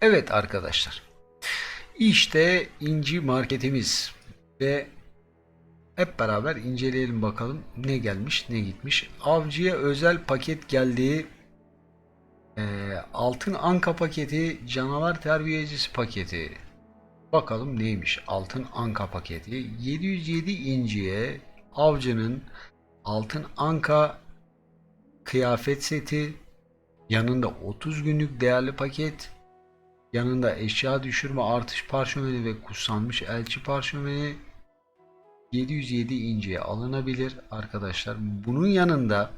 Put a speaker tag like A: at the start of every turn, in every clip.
A: Evet arkadaşlar. İşte inci marketimiz ve hep beraber inceleyelim bakalım ne gelmiş ne gitmiş. Avcıya özel paket geldi. Ee, altın anka paketi, canavar terbiyecisi paketi. Bakalım neymiş altın anka paketi. 707 inciye avcının altın anka kıyafet seti, yanında 30 günlük değerli paket, yanında eşya düşürme artış parşömeni ve kutsanmış elçi parşömeni 707 inceye alınabilir arkadaşlar. Bunun yanında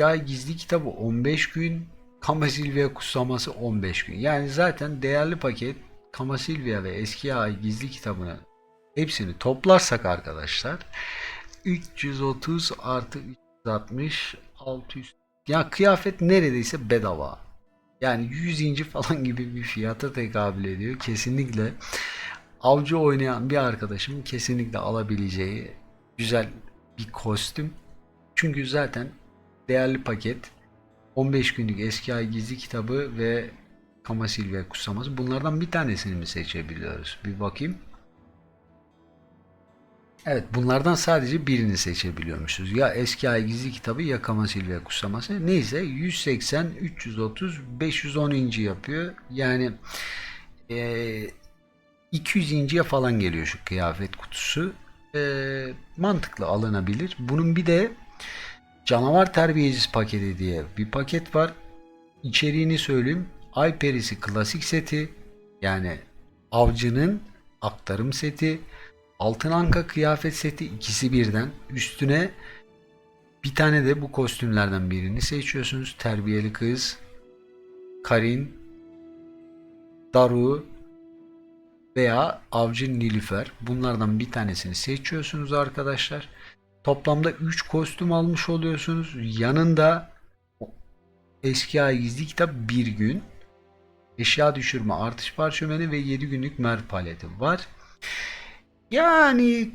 A: ay gizli kitabı 15 gün, Kamasilvia kutsaması 15 gün. Yani zaten değerli paket Kamasilvia ve eski gizli kitabını hepsini toplarsak arkadaşlar 330 artı 360 600 ya kıyafet neredeyse bedava. Yani 100 inci falan gibi bir fiyata tekabül ediyor. Kesinlikle avcı oynayan bir arkadaşım kesinlikle alabileceği güzel bir kostüm. Çünkü zaten değerli paket 15 günlük eski ay gizli kitabı ve Kamasilvia kutsaması. Bunlardan bir tanesini mi seçebiliyoruz? Bir bakayım. Evet bunlardan sadece birini seçebiliyormuşuz. Ya eski ay gizli kitabı ya Kamasilvia kutsaması. Neyse 180, 330, 510 inci yapıyor. Yani eee 200 inciye falan geliyor şu kıyafet kutusu. Eee, mantıklı alınabilir. Bunun bir de canavar terbiyecisi paketi diye bir paket var. İçeriğini söyleyeyim. Ay perisi klasik seti yani avcının aktarım seti altın anka kıyafet seti ikisi birden üstüne bir tane de bu kostümlerden birini seçiyorsunuz. Terbiyeli kız, Karin, Daru veya Avcı Nilüfer. Bunlardan bir tanesini seçiyorsunuz arkadaşlar. Toplamda 3 kostüm almış oluyorsunuz. Yanında eski ay gizli kitap 1 gün. Eşya düşürme artış parşömeni ve 7 günlük mer paleti var. Yani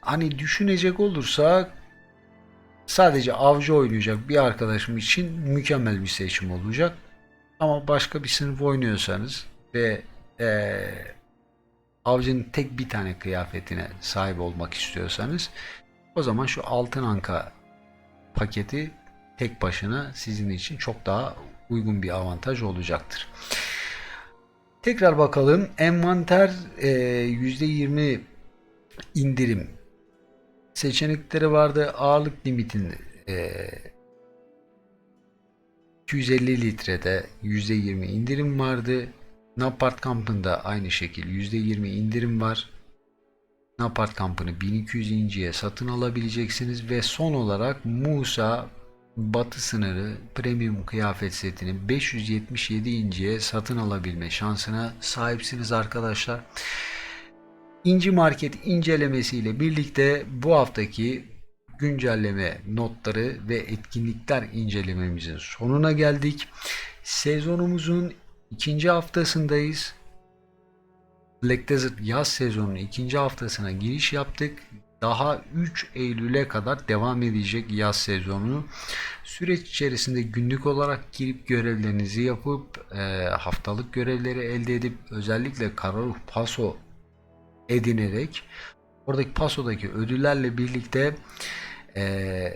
A: hani düşünecek olursak sadece avcı oynayacak bir arkadaşım için mükemmel bir seçim olacak. Ama başka bir sınıf oynuyorsanız ve eee, avcının tek bir tane kıyafetine sahip olmak istiyorsanız o zaman şu altın anka paketi tek başına sizin için çok daha uygun bir avantaj olacaktır. Tekrar bakalım. Envanter e, %20 indirim seçenekleri vardı. Ağırlık limitin e, 250 litrede %20 indirim vardı. Napart kampında aynı şekil %20 indirim var. Napart kampını 1200 inciye satın alabileceksiniz ve son olarak Musa Batı sınırı premium kıyafet setini 577 inciye satın alabilme şansına sahipsiniz arkadaşlar. İnci Market incelemesiyle birlikte bu haftaki güncelleme notları ve etkinlikler incelememizin sonuna geldik. Sezonumuzun ikinci haftasındayız. Black Desert yaz sezonunun ikinci haftasına giriş yaptık. Daha 3 Eylül'e kadar devam edecek yaz sezonu. Süreç içerisinde günlük olarak girip görevlerinizi yapıp e, haftalık görevleri elde edip özellikle Kararuh Paso edinerek oradaki Paso'daki ödüllerle birlikte e,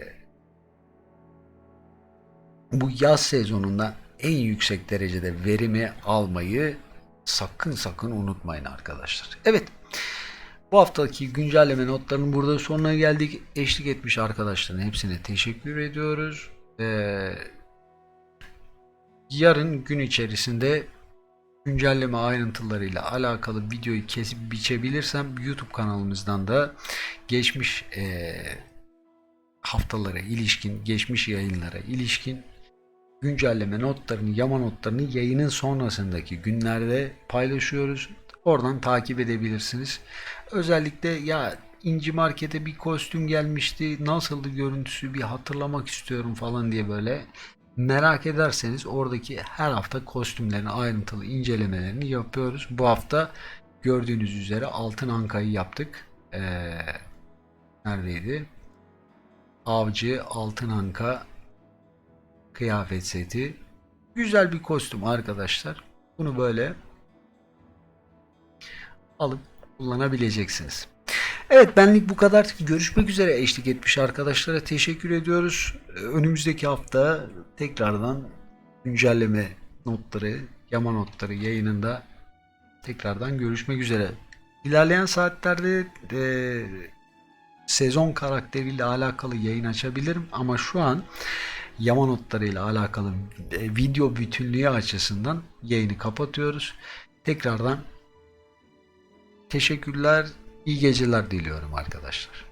A: bu yaz sezonunda en yüksek derecede verimi almayı sakın sakın unutmayın arkadaşlar. Evet. Bu haftaki güncelleme notlarının burada sonuna geldik. Eşlik etmiş arkadaşların hepsine teşekkür ediyoruz. Ee, yarın gün içerisinde güncelleme ayrıntılarıyla alakalı videoyu kesip biçebilirsem YouTube kanalımızdan da geçmiş e, haftalara ilişkin, geçmiş yayınlara ilişkin güncelleme notlarını, yama notlarını yayının sonrasındaki günlerde paylaşıyoruz. Oradan takip edebilirsiniz. Özellikle ya İnci Market'e bir kostüm gelmişti. Nasıldı görüntüsü bir hatırlamak istiyorum falan diye böyle merak ederseniz oradaki her hafta kostümlerin ayrıntılı incelemelerini yapıyoruz. Bu hafta gördüğünüz üzere Altın Anka'yı yaptık. Ee, neredeydi? Avcı Altın Anka kıyafet seti Güzel bir kostüm arkadaşlar. Bunu böyle alıp kullanabileceksiniz. Evet benlik bu kadar. Görüşmek üzere eşlik etmiş arkadaşlara teşekkür ediyoruz. Önümüzdeki hafta tekrardan güncelleme notları, yama notları yayınında tekrardan görüşmek üzere. İlerleyen saatlerde e, sezon karakteriyle alakalı yayın açabilirim ama şu an yama notlarıyla alakalı e, video bütünlüğü açısından yayını kapatıyoruz. Tekrardan teşekkürler, iyi geceler diliyorum arkadaşlar.